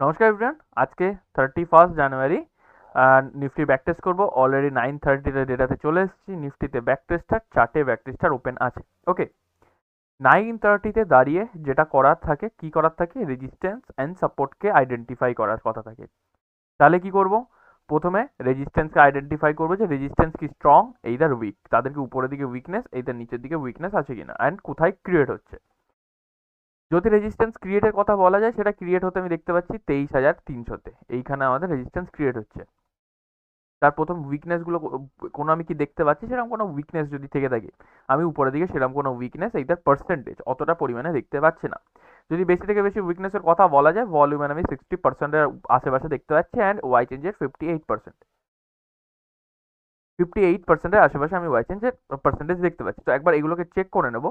নমস্কার এভরিওয়ান আজকে thirty first January Nifty back test করব। অলরেডি নাইন থার্টিতে ডেটাতে চলে এসেছি। নিফটিতে ব্যাক টেস্টার চারটে ব্যাক টেস্টার ওপেন আছে। ওকে নাইন থার্টিতে দাঁড়িয়ে যেটা করার থাকে, কি করার থাকে? রেজিস্ট্যান্স অ্যান্ড সাপোর্টকে আইডেন্টিফাই করার কথা থাকে। তাহলে কি করব? প্রথমে রেজিস্ট্যান্সকে আইডেন্টিফাই করব যে রেজিস্ট্যান্স কি স্ট্রং এইদার উইক তাদেরকে উপরের দিকে উইকনেস এইদার নিচের দিকে উইকনেস আছে কিনা? অ্যান্ড কোথায় ক্রিয়েট হচ্ছে? যদি রেজিস্ট্যান্স ক্রিয়েটের কথা বলা যায়, সেটা ক্রিয়েট হতে আমি দেখতে পাচ্ছি তেইশ হাজার তিনশোতে। এইখানে আমাদের রেজিস্ট্যান্স ক্রিয়েট হচ্ছে। তার প্রথম উইকনেসগুলো কোনো আমি কি দেখতে পাচ্ছি? সেরকম কোনো উইকনেস যদি থেকে থাকে, আমি উপরের দিকে সেরকম কোনো উইকনেস এইটার পার্সেন্টেজ অতটা পরিমাণে দেখতে পাচ্ছি না। যদি বেশি থেকে বেশি উইকনেসের কথা বলা যায় ভলিউমেন আমি সিক্সটি পার্সেন্টের আশেপাশে দেখতে পাচ্ছি অ্যান্ড ওয়াই চেঞ্জের fifty eight percent fifty eight পার্সেন্টের আশেপাশে আমি ওয়াই চেঞ্জের পার্সেন্টেজ দেখতে পাচ্ছি। তো একবার এগুলোকে চেক করে নেব।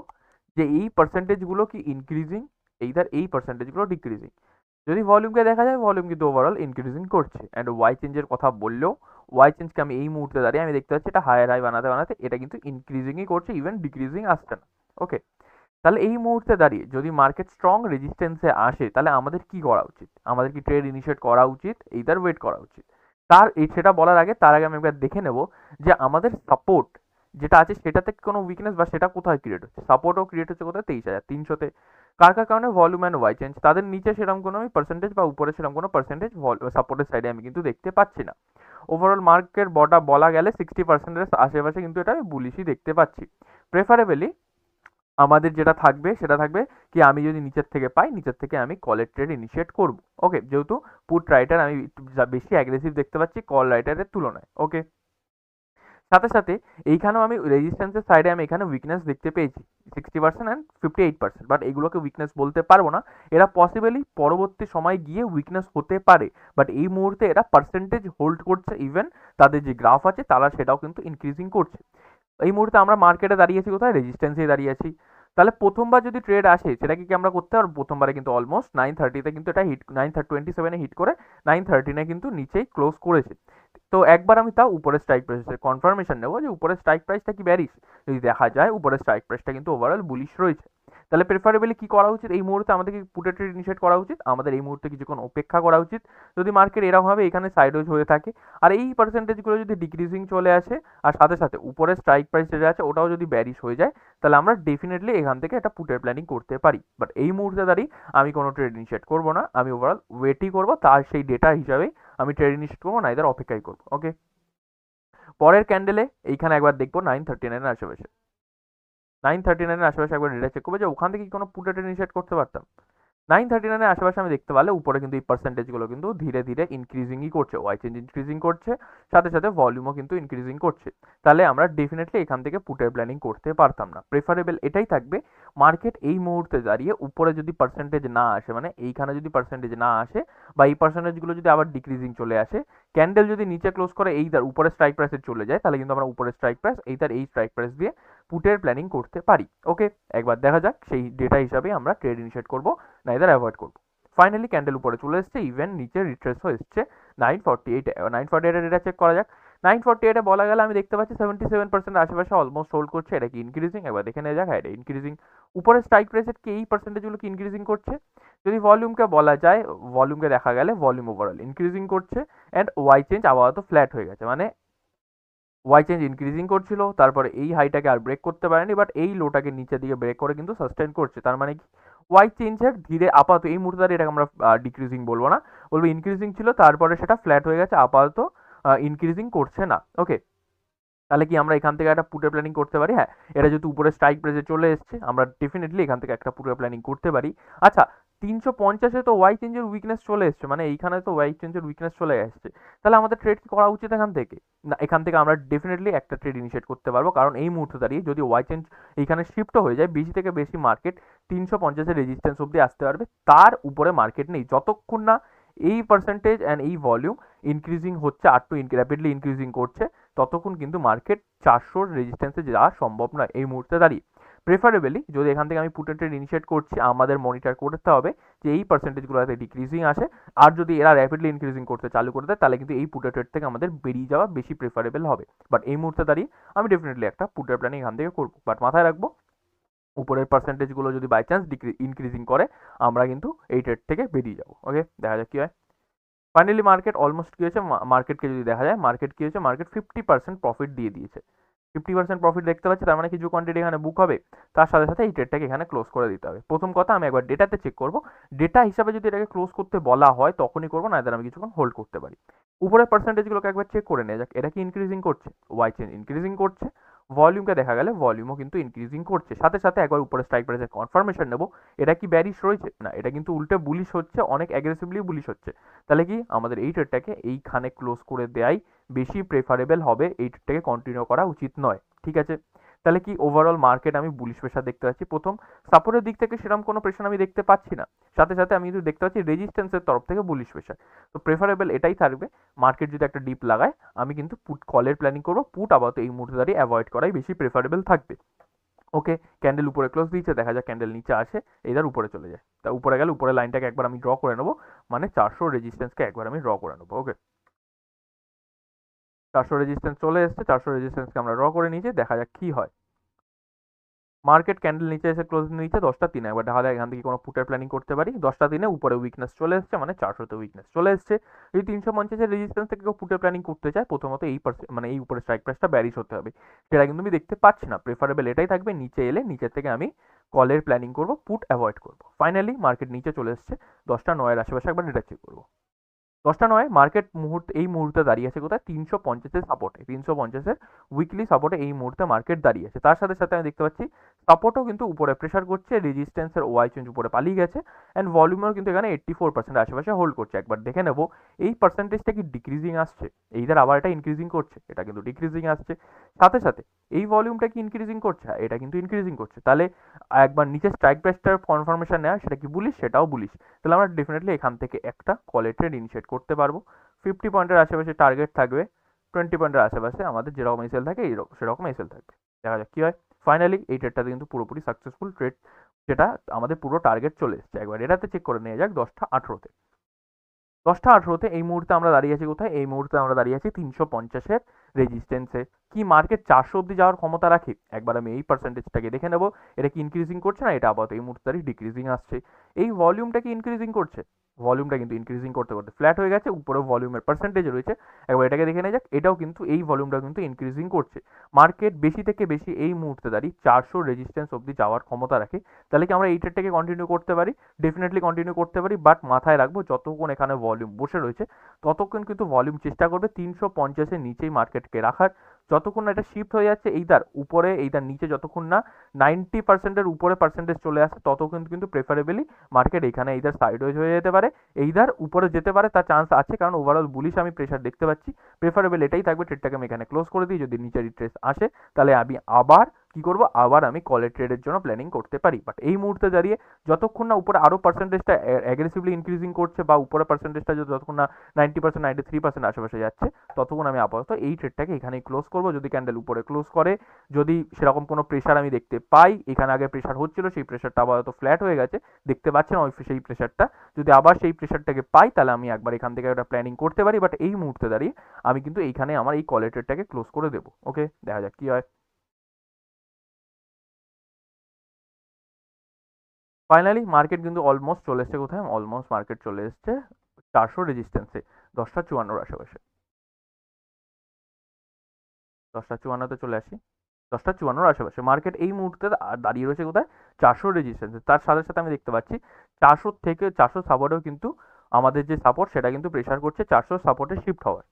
যে এই পার্সেন্টেজগুলো কি ইনক্রিজিং এইদার এই পার্সেন্টেজগুলো ডিক্রিজিং যদি ভলিউমকে দেখা যায় ভলিউম কিন্তু ওভারঅল ইনক্রিজিং করছে। অ্যান্ড ওয়াই চেঞ্জের কথা বললেও ওয়াই চেঞ্জকে আমি এই মুহূর্তে দাঁড়িয়ে আমি দেখতে পাচ্ছি এটা হায়ার হাই বানাতে বানাতে এটা কিন্তু ইনক্রিজিংই করছে ইভেন ডিক্রিজিং আসছে না। ওকে তাহলে এই মুহূর্তে দাঁড়িয়ে যদি মার্কেট স্ট্রং রেজিস্ট্যান্সে আসে, তাহলে আমাদের কি করা উচিত? আমাদের কি ট্রেড ইনিশিয়েট করা উচিত? এইদার ওয়েট করা উচিত। তার সেটা বলার আগে তার আগে আমি একবার দেখে নেব যে আমাদের সাপোর্ট যেটা আছে সেটাতে কোনো উইকনেস বা সেটা কোথায় ক্রিয়েট হচ্ছে? সাপোর্টও ক্রিয়েট হচ্ছে কোথায়? তেইশ হাজার তিনশোতে কার কার কারণে? ভলিউম অ্যান্ড ওয়াই চেঞ্জ তাদের নিচে সেরকম কোনো আমি পার্সেন্টেজ বা উপরে সেরকম কোনো পার্সেন্টেজ সাপোর্টের সাইডে আমি কিন্তু দেখতে পাচ্ছি না। ওভারঅল মার্কেট বটা বলা গেলে সিক্সটি পার্সেন্টের আশেপাশে কিন্তু এটা আমি বুলিশই দেখতে পাচ্ছি। প্রেফারেবলি আমাদের যেটা থাকবে, সেটা থাকবে কি আমি যদি নিচের থেকে পাই, নিচের থেকে আমি কলের ট্রেড ইনিশিয়েট করব। ওকে যেহেতু পুট রাইটার আমি বেশি অ্যাগ্রেসিভ দেখতে পাচ্ছি কল রাইটারের তুলনায়। ওকে সাথে সাথে এইখানেও আমি রেজিস্ট্যান্সের সাইডে আমি এখানে উইকনেস দেখতে পেয়েছি sixty percent and fifty eight percent but এগুলোকে উইকনেস বলতে পারব না। এরা পসিবলি পরবর্তী সময় গিয়ে উইকনেস হতে পারে বাট এই মুহূর্তে এরা পার্সেন্টেজ হোল্ড করছে ইভেন তাদের যে গ্রাফ আছে তারা সেটাও কিন্তু ইনক্রিজিং করছে। এই মুহূর্তে আমরা মার্কেটে দাঁড়িয়ে দাঁড়িয়েছি কোথায়? রেজিস্ট্যান্সে দাঁড়িয়েছি তাহলে প্রথমবার যদি ট্রেড আসে, সেটাকে কি আমরা করতে পারব? প্রথমবারে কিন্তু অলমোস্ট নাইন থার্টিতে কিন্তু এটা হিট নাইন টোয়েন্টি সেভেনে হিট করে নাইন থার্টিনে কিন্তু নিচেই ক্লোজ করেছে। তো একবার আমি তাও উপরে স্ট্রাইক প্রাইসের কনফার্মেশন নেব যে উপরে স্ট্রাইক প্রাইসটা কি ব্যারিস যদি দেখা যায় উপরে স্ট্রাইক প্রাইসটা কিন্তু ওভারঅল বুলিশ রয়েছে। তাহলে প্রেফারেবলি কি করা উচিত? এই মুহূর্তে আমাদেরকে পুটে ট্রেড ইনিশিয়েট করা উচিত। আমাদের এই মুহূর্তে কিছুক্ষণ অপেক্ষা করা উচিত। যদি মার্কেট এরকমভাবে এখানে সাইডওয়েজ হয়ে থাকে, আর এই পার্সেন্টেজগুলো যদি ডিক্রিজিং চলে আসে, আর সাথে সাথে উপরে স্ট্রাইক প্রাইস যেটা আছে, ওটাও যদি ব্যারিশ হয়ে যায়, তাহলে আমরা ডেফিনেটলি এখান থেকে একটা পুটের প্ল্যানিং করতে পারি। বাট এই মুহূর্তে দাঁড়িয়ে আমি কোনো ট্রেড ইনিশিয়েট করব না। আমি ওভারঅল ওয়েটই করব, তার সেই ডেটা হিসাবেই আমি ট্রেড ইনিশিয়েট করব, না এদের অপেক্ষাই করব। ওকে পরের ক্যান্ডেলে এইখানে একবার দেখব নাইন থার্টি নাইনের আশেপাশে। নাইন থার্টি নাইনের আশেপাশে একবার ডেটা চেক করব। যে ওখান থেকে কি কোনো পুটে ইনিশিয়েট করতে পারতাম? নাইন থার্টি নাইনের আশেপাশে আমি দেখতে পারলে উপরে কিন্তু এই পার্সেন্টেজগুলো কিন্তু ধীরে ধীরে ইনক্রিজিংই করছে। ওয়াই চেঞ্জ ইনক্রিজিং করছে, সাথে সাথে ভলিউমও কিন্তু ইনক্রিজিং করছে। তাহলে আমরা ডেফিনেটলি এখান থেকে পুটের প্ল্যানিং করতে পারতাম না। প্রেফারেবল এটাই থাকবে মার্কেট এই মুহূর্তে দাঁড়িয়ে উপরে যদি পার্সেন্টেজ না আসে মানে এইখানে যদি পার্সেন্টেজ না আসে বা এই পার্সেন্টেজগুলো যদি আবার ডিক্রিজিং চলে আসে ক্যান্ডেল যদি নিচে ক্লোজ করে এই তার উপরে স্ট্রাইক প্রাইসে চলে যায়, তাহলে কিন্তু আমরা উপরে স্ট্রাইক প্রাইস এই তার এই স্ট্রাইক প্রাইস দিয়ে পুটের প্ল্যানিং করতে পারি ওকে একবার দেখা যাক, সেই ডেটা হিসাবে আমরা ট্রেড ইনিশিয়েট করব না এদার অ্যাভয়েড করব। ফাইনালি ক্যান্ডেল উপরে চলে এসছে ইভেন নিচে রিট্রেস হয়ে এসছে nine forty eight nine forty এইটের ডেটা চেক করা যাক। নাইন ফর্টি এইটে বলা গেলে আমি দেখতে পাচ্ছি সেভেন্টি সেভেন পার্সেন্ট আশেপাশে অলমোস্ট হোল্ড করছে, এটা কি ইনক্রিজিং একবার দেখে নেওয়া যাক হ্যাঁ এটা ইনক্রিজিং উপরে স্ট্রাইক প্রাইসের কি এই পার্সেন্টেজগুলো কি ইনক্রিজিং করছে? যদি ভলিউমকে বলা যায় ভলিউমকে দেখা গেলে ভলিউম ওভারঅল ইনক্রিজিং করছে অ্যান্ড ওয়াই চেঞ্জ আপাতত ফ্ল্যাট হয়ে গেছে মানে ওয়াই চেঞ্জ ইনক্রিজিং করছিল, তারপরে এই হাইটাকে আর ব্রেক করতে পারেনি বাট এই লোটাকে নিচের দিকে ব্রেক করে কিন্তু সাস্টেন করছে, তার মানে কি? ওয়াই চেঞ্জের ধীরে আপাতত এই মুহূর্তে এটাকে আমরা ডিক্রিজিং বলব না, বলব ইনক্রিজিং ছিল, তারপরে সেটা ফ্ল্যাট হয়ে গেছে, আপাতত ইনক্রিজিং করছে না। ওকে তাহলে কি আমরা এখান থেকে একটা পুটের প্ল্যানিং করতে পারি? হ্যাঁ এটা যেহেতু উপরে স্ট্রাইক প্রেসে চলে এসছে, আমরা ডেফিনেটলি এখান থেকে একটা পুটের প্ল্যানিং করতে পারি। আচ্ছা তিনশো পঞ্চাশে তো ওয়াই চেঞ্জের উইকনেস চলে এসছে মানে এইখানে তো ওয়াই চেঞ্জের উইকনেস চলে আসছে তাহলে আমাদের ট্রেড কি করা উচিত এখান থেকে? না, এখান থেকে আমরা ডেফিনেটলি একটা ট্রেড ইনিশিয়েট করতে পারব, কারণ এই মুহূর্তে দাঁড়িয়ে যদি ওয়াই চেঞ্জ এইখানে শিফটও হয়ে যায় বেশি থেকে বেশি মার্কেট তিনশো পঞ্চাশের রেজিস্ট্যান্স অব্দি আসতে পারবে। তার উপরে মার্কেট নেই, যতক্ষণ না এই পার্সেন্টেজ অ্যান্ড এই ভলিউম ইনক্রিজিং হচ্ছে, আর টু র্যাপিডলি ইনক্রিজিং করছে, ততক্ষণ কিন্তু মার্কেট চারশোর রেজিস্ট্যান্সে যাওয়া সম্ভব নয় এই মুহূর্তে দাঁড়িয়ে। প্রেফারেবলি যদি এখান থেকে আমি পুটের ট্রেড ইনিশিয়েট করছি, আমাদের মনিটর করতে হবে যে এই পার্সেন্টেজগুলো যাতে ডিক্রিজিং আসে, আর যদি এরা র্যাপিডলি ইনক্রিজিং করতে চালু করে দেয়, তাহলে কিন্তু এই পুটের ট্রেড থেকে আমাদের বেরিয়ে যাওয়া বেশি প্রেফারেবল হবে। বাট এই মুহূর্তে দাঁড়িয়ে আমি ডেফিনেটলি একটা পুটের প্ল্যানিং এখান থেকে করব। বাট মাথায় রাখব উপরের পার্সেন্টেজগুলো যদি বাই চান্স ইনক্রিজিং করে, আমরা কিন্তু এই ট্রেড থেকে বেরিয়ে যাব ওকে দেখা যাক কী হয়। ফাইনালি মার্কেট অলমোস্ট কী হয়েছে? মার্কেটকে যদি দেখা যায় মার্কেট কী হয়েছে? মার্কেট ফিফটি পার্সেন্ট প্রফিট দিয়ে দিয়েছে। ফিফটি পার্সেন্ট প্রফিট দেখতে পাচ্ছি, তার মানে কিছু কোয়ান্টিটি এখানে বুক হবে, তার সাথে সাথে এই ট্রেডটাকে এখানে ক্লোজ করে দিতে হবে। প্রথম কথা, আমি একবার ডেটাতে চেক করব। ডেটা হিসাবে যদি এটাকে ক্লোজ করতে বলা হয়, তখনই করব না এদের আমি কিছুক্ষণ হোল্ড করতে পারি। উপরের পার্সেন্টেজগুলোকে একবার চেক করে নেওয়া যাক, এটা কি ইনক্রিজিং করছে? ওয়াই চেন ইনক্রিজিং করছে। ভলিউমকে দেখা গেলে ভলিউমও কিন্তু ইনক্রিজিং করছে। সাথে সাথে একবার উপরে স্ট্রাইক প্রাইসের কনফার্মেশন নেব। এটা কি ব্যারিশ রয়েছে? না, এটা কিন্তু উল্টে বুলিশ হচ্ছে, অনেক অ্যাগ্রেসিভলি বুলিশ হচ্ছে। তাহলে কি আমাদের এই ট্রেডটাকে এইখানে ক্লোজ করে দেয়াই বেশি প্রেফারেবল হবে, এই ট্রেডটাকে কন্টিনিউ করা উচিত নয়। ঠিক আছে? তাহলে কি ওভারঅল মার্কেট আমি বুলিশ প্রেশার দেখতে পাচ্ছি? প্রথম সাপোর্টের দিক থেকে সেরকম কোনো প্রেশার আমি দেখতে পাচ্ছি না। সাথে সাথে আমি কিন্তু দেখতে পাচ্ছি রেজিস্ট্যান্সের তরফ থেকে বুলিশ প্রেশার তো প্রেফারেবল এটাই থাকবে। মার্কেট যদি একটা ডিপ লাগায়, আমি কিন্তু পুট কলের প্ল্যানিং করব। পুট আপাতত এই মুহূর্তে দাঁড়িয়ে অ্যাভয়েড করাই বেশি প্রেফারেবল থাকবে। ওকে ক্যান্ডেল উপরে ক্লোজ দিয়েছে, দেখা যাক ক্যান্ডেল নিচে আসে এইদার উপরে চলে যায়। তা উপরে গেলে উপরে লাইনটাকে একবার আমি ড্র করে নেব। মানে চারশো রেজিস্ট্যান্সকে একবার আমি ড্র করে নেব। ওকে চারশো রেজিস্ট্যান্স চলে এসছে, চারশো রেজিস্ট্যান্সকে আমরা ড্র করে নিয়েছি, দেখা যাক কী হয়। মার্কেট ক্যান্ডেল নিচে এসে ক্লোজ নিচে দশটা তিনে একবার যায় এখান থেকে কোনো পুটের প্ল্যানিং করতে পারি। দশটা দিনে উপরে উইকনেস চলে এসছে মানে চারশোতে উইকনেস চলে এসছে। যদি তিনশো পঞ্চাশের রেজিস্ট্যান্স থেকে কেউ পুটের প্ল্যানিং করতে চায়, প্রথমত এই মানে এই উপরে স্ট্রাইক প্রাইসটা ব্যারিশ হতে হবে। সেটা কিন্তু আমি দেখতে পাচ্ছি না প্রেফারেবল এটাই থাকবে, নিচে এলে নিচের থেকে আমি কলের প্ল্যানিং করব পুট অ্যাভয়েড করব। ফাইনালি মার্কেট নিচে চলে এসছে, দশটা নয়ের আশেপাশে একবার ডেটা চেক করব। দশটা নয় মার্কেট মুহূর্তে, এই মুহূর্তে দাঁড়িয়ে আছে কোথায়? তিনশো পঞ্চাশের সাপোর্টে তিনশো পঞ্চাশের উইকলি সাপোর্টে এই মুহূর্তে মার্কেট দাঁড়িয়ে আছে। তার সাথে সাথে আমি দেখতে পাচ্ছি সাপোর্টও কিন্তু উপরে প্রেশার করছে রেজিস্ট্যান্সের ওয়াই চেঞ্জ উপরে পালিয়ে গেছে অ্যান্ড ভলিউমেও কিন্তু এখানে এইট্টি ফোর পার্সেন্ট আশেপাশে হোল্ড করছে। একবার দেখে নেব, এই পার্সেন্টেজটা কি ডিক্রিজিং আসছে? এইদার আবার এটা ইনক্রিজিং করছে, এটা কিন্তু ডিক্রিজিং আসছে। সাথে সাথে, এই ভলিউমটা কি ইনক্রিজিং করছে? হ্যাঁ এটা কিন্তু ইনক্রিজিং করছে। তাহলে একবার নিচে স্ট্রাইক প্রাইসটার কনফার্মেশন নেওয়া সেটা কি বলিস সেটাও বলিস তাহলে আমরা ডেফিনেটলি এখান থেকে একটা কলে ট্রেড ইনিশিয়েট করতে পারব। ফিফটি পয়েন্টের আশেপাশে টার্গেট থাকবে টোয়েন্টি পয়েন্টের আশেপাশে আমাদের যেরকম এসেল থাকে এইরকম সেরকম এসেল থাকবে। দেখা যাক কী হয়। ফাইনালি এই ট্রেডটাতে কিন্তু পুরোপুরি সাকসেসফুল ট্রেড যেটা আমাদের পুরো টার্গেট চলে এসছে। একবার এটাতে চেক করে নিয়ে যাক দশটা আঠেরোতে। দশটা আঠেরোতে এই মুহূর্তে আমরা দাঁড়িয়ে আছি কোথায়? এই মুহূর্তে আমরা দাঁড়িয়ে আছি তিনশো পঞ্চাশের রেজিস্ট্যান্সে কি মার্কেট চারশো অব্দি যাওয়ার ক্ষমতা রাখে? একবার আমি এই পার্সেন্টেজটাকে দেখে নেব। এটা কি ইনক্রিজিং করছে না? এটা আপাতত এই মুহূর্তে ডিক্রিজিং আসছে। এই ভলিউমটা কি ইনক্রিজিং করছে? ভলিউমটা কিন্তু ইনক্রিজিং করতে করতে ফ্ল্যাট হয়ে গেছে, উপরে ভলিউমের পার্সেন্টেজ রয়েছে। একবার এটাকে দেখে নেওয়া যাক, এটাও কিন্তু এই ভলিউমটা কিন্তু ইনক্রিজিং করছে। মার্কেট বেশি থেকে বেশি এই মুহূর্তে দাঁড়িয়ে চারশো রেজিস্ট্যান্স অবধি যাওয়ার ক্ষমতা রাখে। তাহলে কি আমরা এই ট্রেডটাকে কন্টিনিউ করতে পারি? ডেফিনেটলি কন্টিনিউ করতে পারি বাট মাথায় রাখব যতক্ষণ এখানে ভলিউম বসে রয়েছে, ততক্ষণ কিন্তু ভলিউম চেষ্টা করবে তিনশো পঞ্চাশের নিচেই মার্কেটকে রাখার। যতক্ষণ না এটা শিফট হয়ে যাচ্ছে এইধার উপরে এইধার নিচে যতক্ষণ না নাইনটি পার্সেন্টের উপরে পার্সেন্টেজ চলে আসে, ততক্ষণ কিন্তু প্রেফারেবলি মার্কেট এখানে এইদার সাইডওয়েজ হয়ে যেতে পারে। এইদার উপরে যেতে পারে, তার চান্স আছে, কারণ ওভারঅল বুলিশ আমি প্রেশার দেখতে পাচ্ছি। প্রেফারেবল এটাই থাকবে ট্রেডটাকে আমি এখানে ক্লোজ করে দিই, যদি নিচে রিট্রেস আসে, তাহলে আমি আবার কি করব? আবার আমি কলের ট্রেডের জন্য প্ল্যানিং করতে পারি। বাট এই মুহূর্তে দাঁড়িয়ে যতক্ষণ না উপরে আরও পার্সেন্টেজটা অ্যাগ্রেসিভলি ইনক্রিজিং করছে বা উপরে পার্সেন্টেজটা যতক্ষণ না ninety percent ninety three percent আশেপাশে যাচ্ছে, ততক্ষণ আমি আপাতত এই ট্রেডটাকে এখানেই ক্লোজ করব। যদি ক্যান্ডেল উপরে ক্লোজ করে, যদি সেরকম কোনো প্রেশার আমি দেখতে পাই, এখানে আগে প্রেশার হচ্ছিল, সেই প্রেশারটা আপাতত ফ্ল্যাট হয়ে গেছে। দেখতে পাচ্ছেন ওই সেই প্রেশারটা যদি আবার সেই প্রেশারটাকে পাই, তাহলে আমি একবার এখান থেকে একটা প্ল্যানিং করতে পারি। বাট এই মুহূর্তে দাঁড়িয়ে আমি কিন্তু এইখানে আমার এই কলের ট্রেডটাকে ক্লোজ করে দেবো। ওকে দেখা যাক কী হয়। ফাইনালি মার্কেট কিন্তু অলমোস্ট চলে এসছে কোথায়? অলমোস্ট মার্কেট চলে এসছে চারশো রেজিস্ট্যান্সে দশটা চুয়ান্নর আশেপাশে। দশটা চুয়ান্নতে চলে আসি। দশটা চুয়ান্নর আশেপাশে। মার্কেট এই মুহূর্তে দাঁড়িয়ে রয়েছে কোথায়? চারশো রেজিস্ট্যান্সে তার সাথে সাথে আমি দেখতে পাচ্ছি, চারশো থেকে চারশো সাপোর্টেও কিন্তু আমাদের যে সাপোর্ট সেটা কিন্তু প্রেশার করছে। চারশো সাপোর্টে শিফট হওয়ার।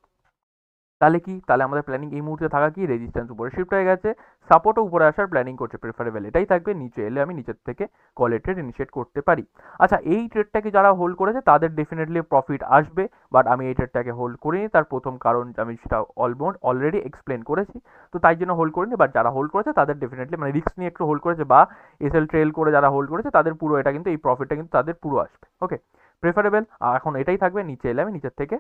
তাহলে কি? তাহলে আমাদের প্ল্যানিং এই মুহূর্তে থাকা কি? রেজিস্ট্যান্স উপরে শিফট হয়ে গেছে। সাপোর্টও উপরে আসার প্ল্যানিং করছে প্রেফারেবল এটাই থাকবে, নিচে এলে আমি নিচের থেকে কলে ট্রেড ইনিশিয়েট করতে পারি। আচ্ছা এই ট্রেডটাকে যারা হোল্ড করেছে, তাদের ডেফিনেটলি প্রফিট আসবে। বাট আমি এই ট্রেডটাকে হোল্ড করিনি। তার প্রথম কারণ আমি সেটা অলমোস্ট অলরেডি এক্সপ্লেন করেছি। তো তাই জন্য হোল্ড করিনি। বাট যারা হোল্ড করেছে, তাদের ডেফিনেটলি মানে রিস্ক নিয়ে একটু হোল্ড করেছে বা এসএল ট্রেল করে যারা হোল্ড করেছে, তাদের পুরো এটা কিন্তু, এই প্রফিটটা কিন্তু তাদের পুরো আসবে। ওকে প্রেফারেবল এখন এটাই থাকবে। নিচে এলে আমি নিচের থেকে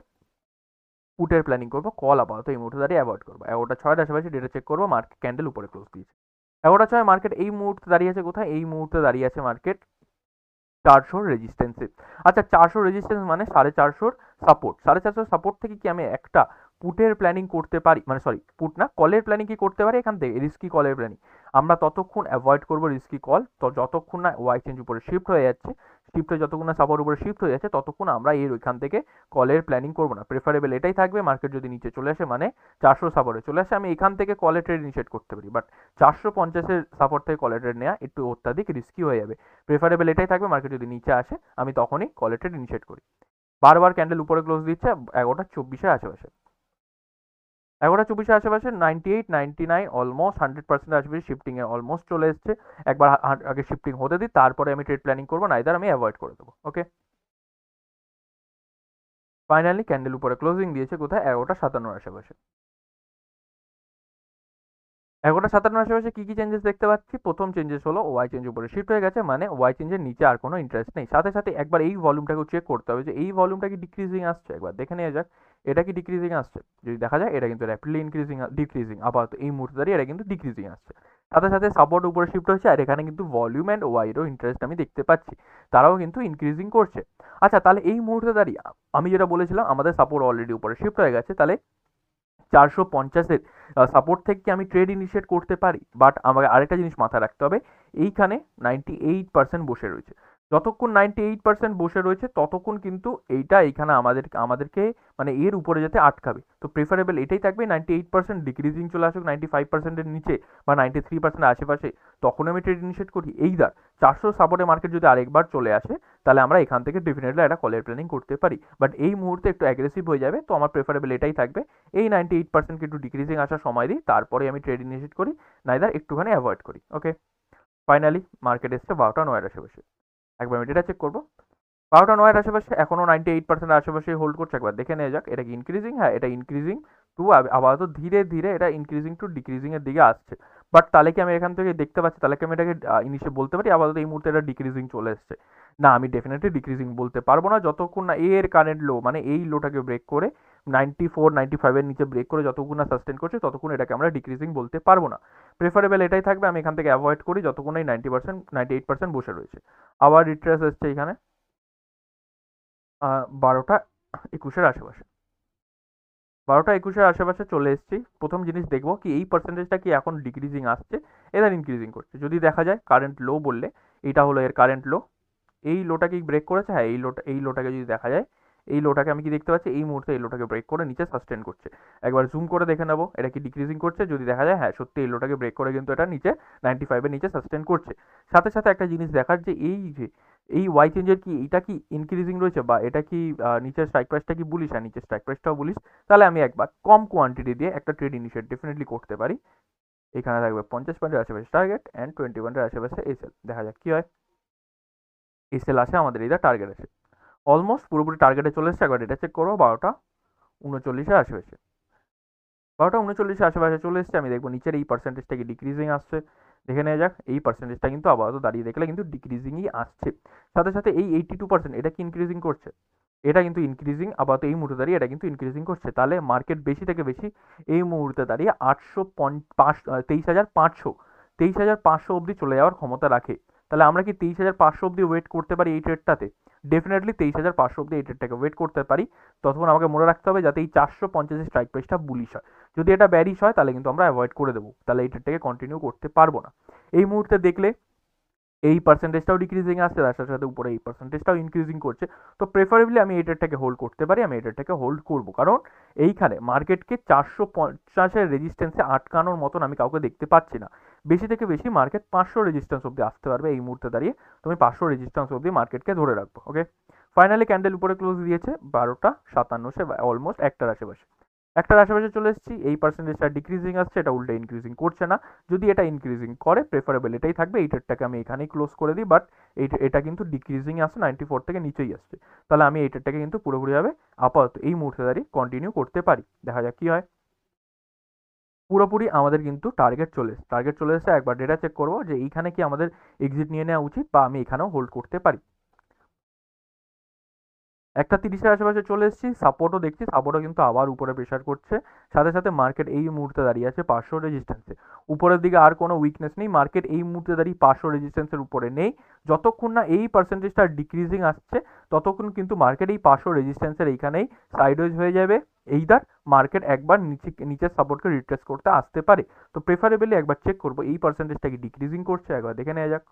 পুটের প্ল্যানিং করব কল আপাতত এই মুহূর্তে দাঁড়িয়ে অ্যাভয়েড করব। এগারোটা ছয়টা আশেপাশে ডেটা চেক করব মার্কেট ক্যান্ডেল উপরে ক্লোজ দিয়েছে। এগারোটা ছয় মার্কেট এই মুহূর্তে দাঁড়িয়ে আছে কোথায়? এই মুহূর্তে দাঁড়িয়ে আছে মার্কেট চারশোর রেজিস্ট্যান্সে আচ্ছা চারশো রেজিস্ট্যান্স মানে সাড়ে চারশোর সাপোর্ট সাড়ে চারশোর সাপোর্ট থেকে কি আমি একটা পুটের প্ল্যানিং করতে পারি মানে সরি পুট না কলের প্ল্যানিং কি করতে পারি? এখান থেকে রিস্কি কলের প্ল্যানিং আমরা ততক্ষণ অ্যাভয়েড করব রিস্কি কল তো যতক্ষণ না ওয়াই চেঞ্জ উপরে শিফট হয়ে যাচ্ছে শিফটে যতক্ষণ না সাপোর্ট উপরে শিফট হয়ে যাচ্ছে, ততক্ষণ আমরা এর ওইখান থেকে কলের প্ল্যানিং করব না। প্রেফারেবল এটাই থাকবে মার্কেট যদি নিচে চলে আসে মানে চারশো সাপোর্টে চলে আসে, আমি এখান থেকে কলের ট্রেড ইনিশিয়েট করতে পারি। বাট চারশো পঞ্চাশের সাপোর্ট থেকে কলের ট্রেড নেওয়া একটু অত্যাধিক রিস্কি হয়ে যাবে। প্রেফারেবল এটাই থাকবে মার্কেট যদি নিচে আসে, আমি তখনই কলের ট্রেড ইনিশিয়েট করি। বারবার ক্যান্ডেল উপরে ক্লোজ দিচ্ছে, এগারোটা চব্বিশের আশেপাশে। এগারোটা চব্বিশের আশেপাশে ninety eight ninety nine almost hundred percent আসবে শিফটিংয়ে অলমোস্ট চলে এসছে। একবার আগে শিফটিং হতে দিই, তারপরে আমি ট্রেড প্ল্যানিং করব, নাইদার আমি অ্যাভয়েড করে দেবো ওকে ফাইনালি ক্যান্ডেল উপরে ক্লোজিং দিয়েছে, কোথায়? এগারোটা সাতান্নর আশেপাশে। এগারোটা সাতান্ন আশেপাশে কী কী চেঞ্জেস দেখতে পাচ্ছি? প্রথম চেঞ্জেস হলো ওয়াই চেঞ্জ উপরে শিফট হয়ে গেছে মানে ওয়াই চেঞ্জের নিচে আর কোনো ইন্টারেস্ট নেই। সাথে সাথে একবার এই ভলিউমটাকে চেক করতে হবে যে এই ভলিউমটা কি ডিক্রিজিং আসছে? একবার দেখে নেওয়া যাক। এটা কি ডিক্রিজিং আসছে? যদি দেখা যায়, এটা কিন্তু র্যাপিডলি ইনক্রিজিং ডিক্রিজিং আপাতত এই মুহূর্তে দাঁড়িয়ে এটা কিন্তু ডিক্রিজিং আসছে। সাথে সাথে সাপোর্ট উপরে শিফট হচ্ছে আর এখানে কিন্তু ভলিউম অ্যান্ড ওয়াইরও ইন্টারেস্ট আমি দেখতে পাচ্ছি। তারাও কিন্তু ইনক্রিজিং করছে। আচ্ছা তাহলে এই মুহূর্তে দাঁড়িয়ে আমি যেটা বলেছিলাম, আমাদের সাপোর্ট অলরেডি উপরে শিফট হয়ে গেছে। তাহলে চারশো পঞ্চাশের সাপোর্ট থেকে আমি ট্রেড ইনিশিয়েট করতে পারি? বাট আমাকে আরেকটা জিনিস মাথায় রাখতে হবে। এইখানে নাইনটি এইট পার্সেন্ট বসে রয়েছে। যতক্ষণ নাইনটি এইট পার্সেন্ট বসে রয়েছে, ততক্ষণ কিন্তু এইটা এইখানে আমাদের, আমাদেরকে মানে এর উপরে যাতে আটকাবে। তো প্রেফারেবল এটাই থাকবে নাইনটি এইট পার্সেন্ট ডিক্রিজিং চলে আসুক নাইনটি ফাইভ পার্সেন্টের নিচে বা নাইনটি থ্রি পার্সেন্ট আশেপাশে তখন আমি ট্রেড ইনিশিয়েট করি। এইদার চারশো সাপোর্টে মার্কেট যদি আরেকবার চলে আসে, তাহলে আমরা এখান থেকে ডেফিনেটলি একটা কলের প্ল্যানিং করতে পারি। বাট এই মুহূর্তে একটু অ্যাগ্রেসিভ হয়ে যাবে, তো আমার প্রেফারেবল এটাই থাকবে। এই নাইনটি এইট পার্সেন্টকে একটু ডিক্রিজিং আসার সময় দিই, তারপরে আমি ট্রেড ইনিশিয়েট করি নাইদার একটুখানি অ্যাভয়েড করি ওকে ফাইনালি মার্কেট এসছে বারোটা নয়ের আশেপাশে। একবার আমি ডেটা চেক করব। বারোটা নয়ের আশেপাশে এখনও নাইনটি এইট পার্সেন্ট আশেপাশে হোল্ড করছে। একবার দেখে নেওয়া যাক, এটা কি ইনক্রিজিং হ্যাঁ এটা ইনক্রিজিং টু আপাতত ধীরে ধীরে এটা ইনক্রিজিং টু ডিক্রিজিংয়ের দিকে আসছে। বাট তাহলে কি আমি এখান থেকে দেখতে পাচ্ছি? তাহলে কি আমি এটাকে ইনিশে বলতে পারি? আপাতত এই মুহূর্তে এটা ডিক্রিজিং চলে এসছে। না, আমি ডেফিনেটলি ডিক্রিজিং বলতে পারব না। যতক্ষণ না এর কারেন্ট লো মানে এই লোটাকে ব্রেক করে নাইনটি ফোর নাইনটি ফাইভের নিচে ব্রেক করে যতক্ষণ না সাস্টেন করছে, ততক্ষণ এটাকে আমরা ডিক্রিজিং বলতে পারব না। প্রেফারেবল এটাই থাকবে, আমি এখান থেকে অ্যাভয়েড করি যতক্ষণ এই ninety percent ninety eight percent বসে রয়েছে। আবার রিট্রেস এসছে এখানে। বারোটা একুশের আশেপাশে। বারোটা একুশের আশেপাশে চলে এসেছি। প্রথম জিনিস দেখব কি এই পার্সেন্টেজটা কি এখন ডিক্রিজিং আসছে এদের ইনক্রিজিং করছে। যদি দেখা যায় কারেন্ট লো বললে, এটা হলো এর কারেন্ট লো এই লোটা কি ব্রেক করেছে? হ্যাঁ এই লোটা, এই লোটাকে যদি দেখা যায়, এই লোটাকে আমি কি দেখতে পাচ্ছি? এই মুহূর্তে এই লোটাকে ব্রেক করে নিচে সাস্টেন করছে। একবার জুম করে দেখে নেব, এটা কি ডিক্রিজিং করছে? যদি দেখা যায় হ্যাঁ সত্যি এই লোটাকে ব্রেক করে কিন্তু এটা নিচে নাইনটি ফাইভের নিচে সাস্টেন করছে। সাথে সাথে একটা জিনিস দেখার যে এই যে, এই ওয়াই চেঞ্জের কি, এটা কি ইনক্রিজিং রয়েছে? বা এটা কি নিচের স্ট্রাইক প্রাইসটা কি বলিস আর নিচের স্ট্রাইক প্রাইসটাও বলিস তাহলে আমি একবার কম কোয়ান্টিটি দিয়ে একটা ট্রেড ইনিশিয়েট ডেফিনেটলি করতে পারি। এখানে থাকবে পঞ্চাশ পয়েন্টের আশেপাশে টার্গেট অ্যান্ড টোয়েন্টি পয়েন্টের আশেপাশে এসএল দেখা যাক কী হয়। এসএল আসে, আমাদের এইটা টার্গেট আছে অলমোস্ট পুরোপুরি টার্গেটে চলে এসছে, একবার এটা চেক করব বারোটা উনচল্লিশের আশেপাশে। বারোটা উনচল্লিশের আশেপাশে চলে এসছে, আমি দেখব নিচের এই পার্সেন্টেজটা কি ডিক্রিজিং আসছে। দেখে নেওয়া যাক, এই পার্সেন্টেজটা কিন্তু আপাতত দাঁড়িয়ে দেখলে কিন্তু ডিক্রিজিংই আসছে। সাথে সাথে এই এইটি টু পার্সেন্ট এটা কি ইনক্রিজিং করছে? এটা কিন্তু ইনক্রিজিং আপাতত এই মুহূর্তে দাঁড়িয়ে এটা কিন্তু ইনক্রিজিং করছে। তাহলে মার্কেট বেশি থেকে বেশি এই মুহূর্তে দাঁড়িয়ে আটশো পাঁচ, তেইশ হাজার পাঁচশো, তেইশ হাজার পাঁচশো অবধি চলে যাওয়ার ক্ষমতা রাখে। তাহলে আমরা কি তেইশ হাজার পাঁচশো অব্দি ওয়েট করতে পারি এই ট্রেডটাতে ডেফিনেটলি তেইশ হাজার পাঁচশো অব্দি এই ট্রেডটাকে ওয়েট করতে পারি। ততক্ষণ আমাকে মনে রাখতে হবে যাতে এই চারশো পঞ্চাশের স্ট্রাইক প্রাইসটা বুলিশ হয়। যদি এটা ব্যারিশ হয়, তাহলে কিন্তু আমরা অ্যাভয়েড করে দেবো। তাহলে এই ট্রেডটাকে কন্টিনিউ করতে পারব না। এই মুহূর্তে দেখলে এই পার্সেন্টেজটাও ডিক্রিজিং আসছে, তার সাথে সাথে উপরে এই পার্সেন্টেজটাও ইনক্রিজিং করছে। তো প্রেফারেবলি আমি এই ট্রেডটাকে হোল্ড করতে পারি, আমি এই ট্রেডটাকে হোল্ড করব। কারণ এইখানে মার্কেটকে চারশো পঞ্চাশের রেজিস্ট্যান্সে আটকানোর মতন আমি কাউকে দেখতে পাচ্ছি না। বেশি থেকে বেশি মার্কেট পাঁচশো রেজিস্ট্যান্স অব্দি আসতে পারবে এই মুহূর্তে দাঁড়িয়ে। তুমি পাঁচশো রেজিস্ট্যান্স অব্দি মার্কেটকে ধরে রাখব ওকে ফাইনালি ক্যান্ডেল উপরে ক্লোজ দিয়েছে, বারোটা সাতান্ন সে অলমোস্ট একটার আশেপাশে। একটার আশেপাশে চলে এসেছি, এই পার্সেন্টেজটা ডিক্রিজিং আসছে, এটা উল্টে ইনক্রিজিং করছে না। যদি এটা ইনক্রিজিং করে প্রেফারেবল এটাই থাকবে, এই ট্রেডটাকে আমি এখানেই ক্লোজ করে দিই বাট এটা কিন্তু ডিক্রিজিং আসছে নাইনটি ফোর থেকে নিচেই আসছে। তাহলে আমি এই ট্রেডটাকে কিন্তু পুরোপুরিভাবে আপাতত এই মুহূর্তে দাঁড়িয়ে কন্টিনিউ করতে পারি। দেখা যাক কী হয়। পুরোপুরি আমাদের কিন্তু টার্গেট চলে টার্গেট চলে এসেছে, একবার ডেটা চেক করব যে এইখানে কি আমাদের এক্সিট নিয়ে নেওয়া উচিত বা আমি এখানেও হোল্ড করতে পারি। একটা তিরিশের আশেপাশে চলে এসেছি সাপোর্টও দেখছি সাপোর্টও কিন্তু আবার উপরে প্রেশার করছে। সাথে সাথে মার্কেট এই মুহূর্তে দাঁড়িয়ে আছে পাঁচশো রেজিস্ট্যান্সে উপরের দিকে আর কোনো উইকনেস নেই মার্কেট এই মুহূর্তে দাঁড়িয়ে পাঁচশো রেজিস্ট্যান্সের উপরে নেই। যতক্ষণ না এই পার্সেন্টেজটা ডিক্রিজিং আসছে, ততক্ষণ কিন্তু মার্কেট এই পাঁচশো রেজিস্ট্যান্সের এইখানেই সাইডওয়েজ হয়ে যাবে। এইদার মার্কেট একবার নিচে, নিচের সাপোর্টকে রিট্রেস করতে আসতে পারে। তো প্রেফারেবলি একবার চেক করব, এই পার্সেন্টেজটা কি ডিক্রিজিং করছে? একবার দেখে নেওয়া যাক।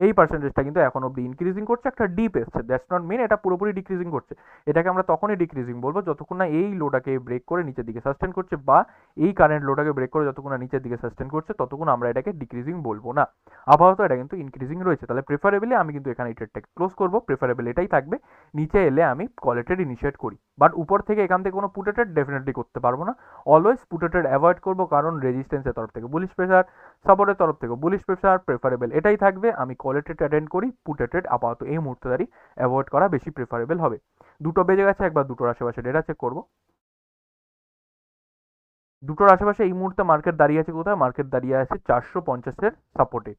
এই পার্সেন্টেজটা কিন্তু এখন অব্দি ইনক্রিজিং করছে, একটা ডিপ এসছে। দ্যাটস নট মিন এটা পুরোপুরি ডিক্রিজিং করছে। এটাকে আমরা তখনই ডিক্রিজিং বলব যতক্ষণ না এই লোটাকে ব্রেক করে নিচের দিকে সাস্টেন করছে বা এই কারেন্ট লোটাকে ব্রেক করে যতক্ষণ না নিচের দিকে সাস্টেন করছে, ততক্ষণ আমরা এটাকে ডিক্রিজিং বলব না। আপাতত এটা কিন্তু ইনক্রিজিং রয়েছে। তাহলে প্রেফারেবলি আমি কিন্তু এখানে ট্রেডটাকে ক্লোজ করব। প্রেফারেবল এটাই থাকবে। নিচে এলে আমি কলেটেড ইনিশিয়েট করি। বাট উপর থেকে এখান থেকে কোনো পুটেটেড ডেফিনেটলি করতে পারব না। অলওয়েজ পুটেটেড অ্যাভয়েড করব কারণ রেজিস্ট্যান্সের তরফ থেকে বুলিশ প্রেশার সাপোর্টের তরফ থেকে বুলিশ প্রেশার প্রেফারেবল এটাই থাকবে। আমি কলেটেড অ্যাটেন্ড করি পুটেটেড আপাতত এই মুহূর্তে দাঁড়িয়ে অ্যাভয়েড করা বেশি প্রেফারেবল হবে। দুটো বেজে গেছে একবার দুটোর আশেপাশে ডেটা চেক করব। দুটোর আশেপাশে এই মুহূর্তে মার্কেট দাঁড়িয়ে আছে কোথায়? মার্কেট দাঁড়িয়ে আছে চারশো পঞ্চাশের সাপোর্টে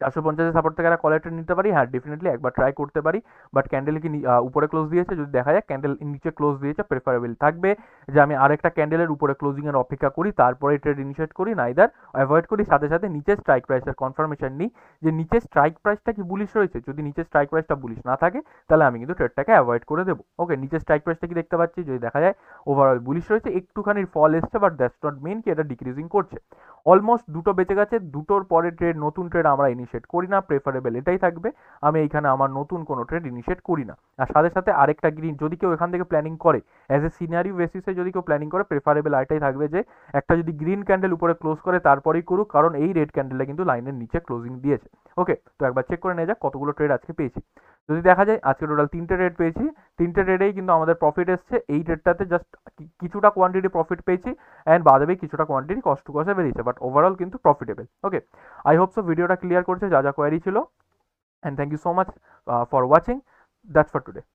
চারশো পঞ্চাশের সাপোর্ট থেকে একটা কলেক্টর নিতে পারি। হ্যাঁ ডেফিনেটলি একবার ট্রাই করতে পারি। বাট ক্যান্ডেল কি নি- উপরে ক্লোজ দিয়েছে? যদি দেখা যায় ক্যান্ডেল নিচে ক্লোজ দিয়েছে প্রেফারেবল থাকবে। যে আমি আরেকটা ক্যান্ডেলের উপরে ক্লোজিংয়ের অপেক্ষা করি, তারপরে ট্রেড ইনিশিয়েট করি নাইদার অ্যাভয়েড করি। সাথে সাথে নিচে স্ট্রাইক প্রাইসের কনফার্মেশন নিই। যে নিচে স্ট্রাইক প্রাইসটা কি বুলিশ রয়েছে? যদি নিচে স্ট্রাইক প্রাইসটা বুলিশ না থাকে, তাহলে আমি কিন্তু ট্রেডটাকে অ্যাভয়েড করে দেবো। ওকে নিচে স্ট্রাইক প্রাইসটা কি দেখতে পাচ্ছি? যদি দেখা যায় ওভারঅল বুলিশ রয়েছে একটুখানি ফল এসছে বাট দ্যাটস নট মেন কি, এটা ডিক্রিজিং করছে। অলমোস্ট দুটো বেঁচে গেছে, দুটোর পরে ট্রেড নতুন ট্রেড আমরা ইনিশিয়েট করি না প্রেফারেবল এটাই থাকবে। আমি এইখানে আমার নতুন কোনো ট্রেড ইনিশিয়েট করি না। আর সাথে সাথে আরেকটা গ্রিন যদি কেউ এখান থেকে প্ল্যানিং করে অ্যাজ এ সিনারি বেসিসে যদি কেউ প্ল্যানিং করে প্রেফারেবল আরেকটাই থাকবে যে, একটা যদি গ্রিন ক্যান্ডেল উপরে ক্লোজ করে, তারপরেই করুক, কারণ এই রেড ক্যান্ডেলটা কিন্তু লাইনের নিচে ক্লোজিং দিয়েছে। ওকে তো একবার চেক করে নিয়ে যাক কতগুলো ট্রেড আজকে পেয়েছি। যদি দেখা যায়, আজকে টোটাল তিনটে রেড পেয়েছি। তিনটে রেডেই কিন্তু আমাদের প্রফিট এসছে। এই রেডটাতে জাস্ট কিছুটা কোয়ান্টিটি প্রফিট পেয়েছি অ্যান্ড বাদবে কিছুটা কোয়ান্টিটি কস্ট টু কস্টে বেরিয়েছে বাট ওভারঅল কিন্তু profitable okay I hope so ভিডিওটা ক্লিয়ার করছে, যা যা কোয়ারি ছিল। And thank you so much for watching that's for today